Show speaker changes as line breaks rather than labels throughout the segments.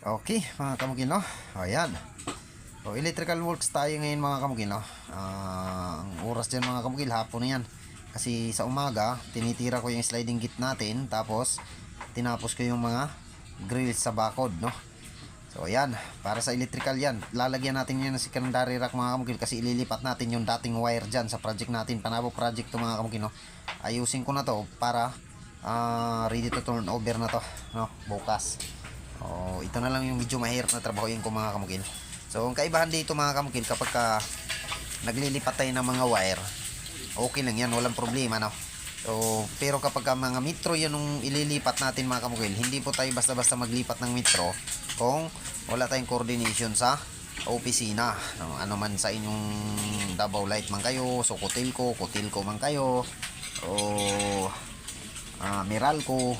Okay, mga kamukil, no? O, yan. O, electrical works tayo ngayon, mga kamukil, no? Ah, ang oras dyan, mga kamukil, hapon na yan. Kasi sa umaga, tinitira ko yung sliding gate natin, tapos, tinapos ko yung mga grills sa bakod, no? So, ayan. Para sa electrical yan. Lalagyan natin yan ng secondary rack, mga kamukil, kasi ililipat natin yung dating wire dyan sa project natin. Panabo project to, mga kamukil, no? Ayusin ko na to para ah, ready to turn over na to, no? Bukas. Oh, ito na lang yung medyo mahirap na trabaho yung ko mga kamukil. So, ang kaibahan dito mga kamukil, kapag ka naglilipat tayo ng mga wire, okay lang yan, walang problema, no? So, pero kapag ka mga metro yun yung ililipat natin mga kamukil, hindi po tayo basta-basta maglipat ng metro kung wala tayong coordination sa opisina. No, ano man sa inyong Davao Light man kayo, so Kutilco, Kutilco man kayo, o ah, Meralco,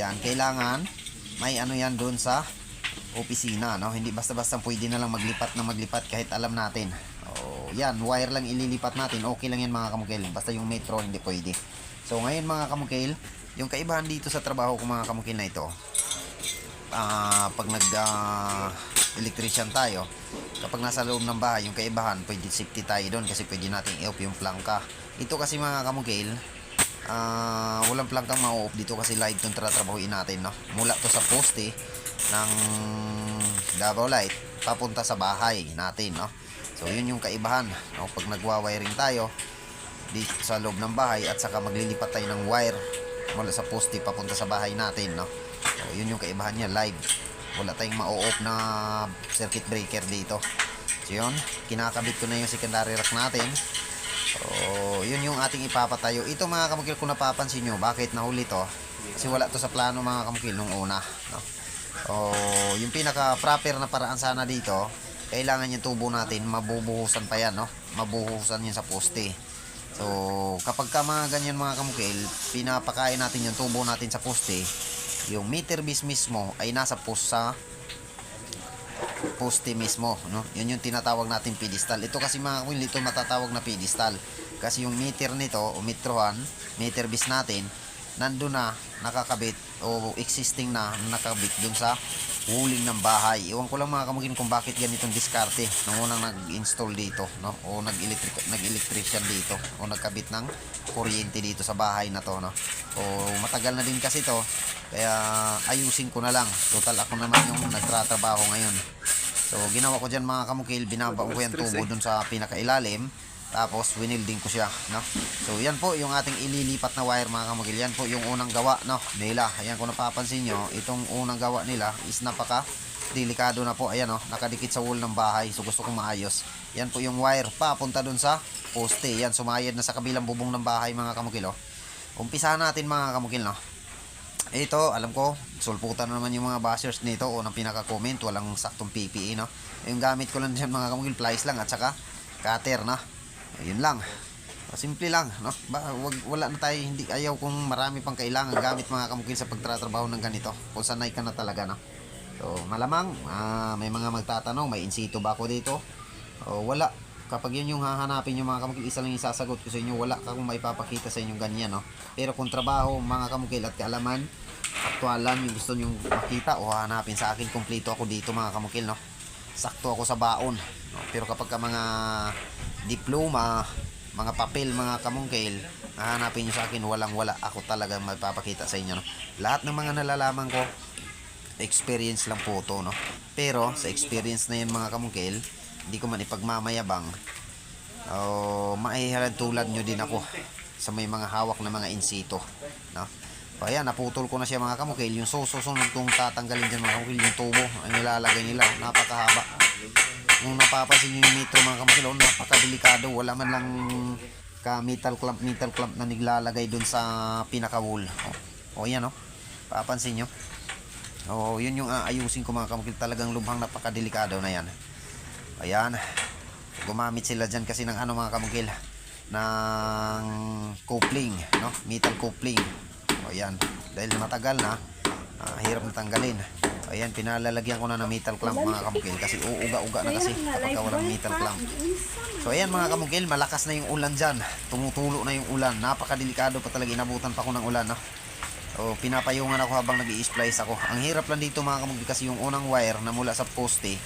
yan, kailangan may ano yan doon sa opisina, no? Hindi basta-basta pwede na lang maglipat na maglipat kahit alam natin. Oh, yan, wire lang ililipat natin. Okay lang yan mga kamukil. Basta yung metro hindi pwede. So ngayon mga kamukil, yung kaibahan dito sa trabaho ko mga kamukil na ito, ah pag nag ah, electrician tayo, kapag nasa loob ng bahay, yung kaibahan, pwede safety tayo doon kasi pwede nating i-off yung plangka. Ito kasi mga kamukil, ah walang plangkang ma-off dito kasi live itong tratrabahuin natin, no? Mula to sa poste ng Davao Light, papunta sa bahay natin, no? So, yun yung kaibahan, no? Pag nagwa-wiring tayo, dito sa loob ng bahay at saka maglilipat tayo ng wire mula sa poste papunta sa bahay natin, no? So, yun yung kaibahan niya, live. Wala tayong ma-off na circuit breaker dito. So, yun, kinakabit ko na yung secondary rack natin. So, yun yung ating ipapatayo. Ito mga kamukil kung napapansin nyo, bakit nahuli to? Kasi wala to sa plano mga kamukil nung una, no? So, yung pinaka proper na paraan sana dito, kailangan yung tubo natin, mabubuhusan pa yan, no? Mabuhusan yan sa poste. So, kapag ka mga ganyan mga kamukil, pinapakain natin yung tubo natin sa poste, yung meter base mismo ay nasa post sa poste mismo, no? Yun yung tinatawag natin pedestal. Ito kasi mga kamukil, ito matatawag na pedestal. Kasi yung meter nito, o metrohan, meter base natin, nandun na nakakabit o existing na nakabit dun sa wuling ng bahay. Iwan ko lang mga kamugin kung bakit ganitong diskarte nung unang nag-install dito, no? O nag-electric nag-electrician dito o nagkabit ng kuryente dito sa bahay na to, no? O matagal na din kasi to, kaya ayusin ko na lang. Total ako naman yung nagtratrabaho ngayon. So ginawa ko diyan mga kamukil, binabaon ko yung tubo dun sa pinakailalim. Tapos winilding ko siya, no? So yan po yung ating ililipat na wire mga kamagil. Yan po yung unang gawa, no? Nila. Ayan kung napapansin nyo, itong unang gawa nila is napaka delikado na po. Ayan, no? Nakadikit sa wall ng bahay. So gusto kong maayos. Yan po yung wire papunta dun sa poste. Yan, sumayad na sa kabilang bubong ng bahay mga kamukil, oh. Umpisahan natin mga kamukil, no? Ito, alam ko, sulputan na naman yung mga bashers nito o ng pinaka-comment, walang saktong PPE, no? Yung gamit ko lang dyan mga kamukil, plies lang at saka cutter, no? Ayun lang. Simple lang, no? Ba, wag, wala na tayo, hindi, ayaw kung marami pang kailangan gamit mga kamukil sa pagtatrabaho ng ganito. Kung sanay ka na talaga, no? So, malamang, ah, may mga magtatanong, may insito ba ako dito? O, wala. Kapag yun yung hahanapin yung mga kamukil, isa lang yung sasagot ko sa inyo, wala ka kung maipapakita sa inyong ganyan, no? Pero kung trabaho, mga kamukil at kaalaman, aktualan yung gusto nyong makita o hahanapin sa akin, kumpleto ako dito mga kamukil, no? Sakto ako sa baon. No? Pero kapag ka mga diploma, mga papel, mga kamungkil, hahanapin nyo sa akin, walang wala. Ako talagang magpapakita sa inyo. No? Lahat ng mga nalalaman ko, experience lang po to, no? Pero, sa experience na yun mga kamungkil, hindi ko man ipagmamayabang, o maihalan tulad nyo din ako sa may mga hawak na mga insito, no? O ayan, naputol ko na siya mga kamukil. Yung susunod kong tatanggalin dyan mga kamukil, yung tubo ang nilalagay nila. Napakahaba. Kung napapansin nyo yung metro mga kamukil, oh, napakadelikado. Wala man lang ka metal clamp, metal clamp na naglalagay dun sa pinaka-wall. O, o yan o. Papansin nyo. O, yun yung aayusin ko mga kamukil. Talagang lubhang napakadelikado na yan. Ayan. Gumamit sila dyan kasi ng ano mga kamukil ng coupling, no? Metal coupling. O yan, dahil matagal na, ah, hirap na tanggalin. Ayan, pinalalagyan ko na ng metal clamp mga kamukil kasi uuga-uga na kasi kapag ka walang metal clamp. So ayan mga kamukil, malakas na yung ulan dyan. Tumutulo na yung ulan. Napakadelikado pa talaga, inabutan pa ko ng ulan. No? O, pinapayungan ako habang nag splice ako. Ang hirap lang dito mga kamugil kasi yung unang wire na mula sa poste,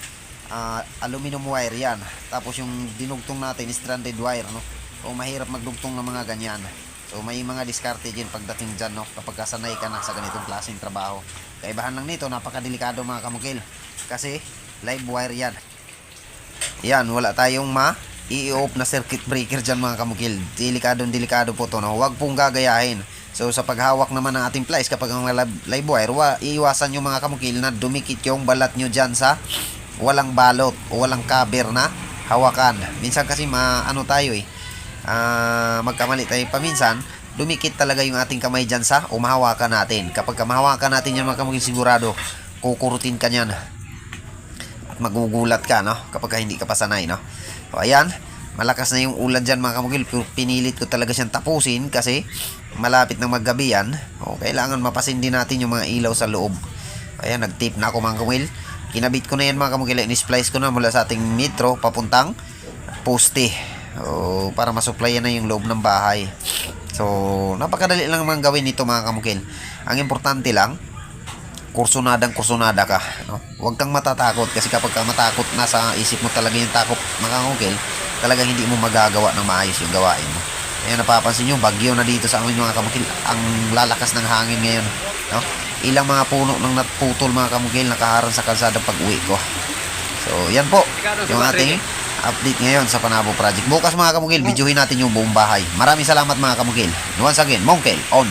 ah, aluminum wire yan. Tapos yung dinugtong natin, stranded wire, no? O mahirap magdugtong ng mga ganyan. So may mga diskarte din pagdating dyan, no? Kapag kasanay ka na sa ganitong klaseng trabaho. Kaibahan lang nito, napakadelikado mga kamugil. Kasi live wire yan. Yan, wala tayong ma i-off na circuit breaker dyan mga kamukil. Delikadong delikado po to. No? Huwag pong gagayahin. So sa paghawak naman ng ating plies kapag ang live wire, wa, iiwasan nyo mga kamukil na dumikit yung balat nyo dyan sa walang balot o walang cover na hawakan. Minsan kasi ma, ano tayo eh, ah, magkamali tayo paminsan, dumikit talaga yung ating kamay dyan sa o mahawakan natin. Kapag ka mahawakan natin yan mga sigurado, kukurutin ka niyan at magugulat ka, no? Kapag ka hindi ka pa sanay, no? O, ayan. Malakas na yung ulan dyan, mga kamugil. Pero pinilit ko talaga siyang tapusin kasi malapit na maggabi yan. O, kailangan mapasindi natin yung mga ilaw sa loob. Ayan, nag-tape na ako, mga kamugil. Kinabit ko na yan, mga kamugil. In-splice ko na mula sa ating metro papuntang poste. O, para masupplyan na yung loob ng bahay. So, napakadali lang naman gawin ito, mga kamugil. Ang importante lang, kursunadang kursunada ka. No? Huwag kang matatakot kasi kapag ka matakot, nasa isip mo talaga yung takot makangukil, talagang hindi mo magagawa ng maayos yung gawain mo. Ayan, napapansin nyo, bagyo na dito sa amin mga kamukil. Ang lalakas ng hangin ngayon. No? Ilang mga puno nang naputol mga kamukil nakaharang sa kalsada pag uwi ko. So, yan po. Yung ating update ngayon sa Panabo Project. Bukas mga kamukil, videohin natin yung buong bahay. Maraming salamat mga kamukil. Once again, Mongkel on the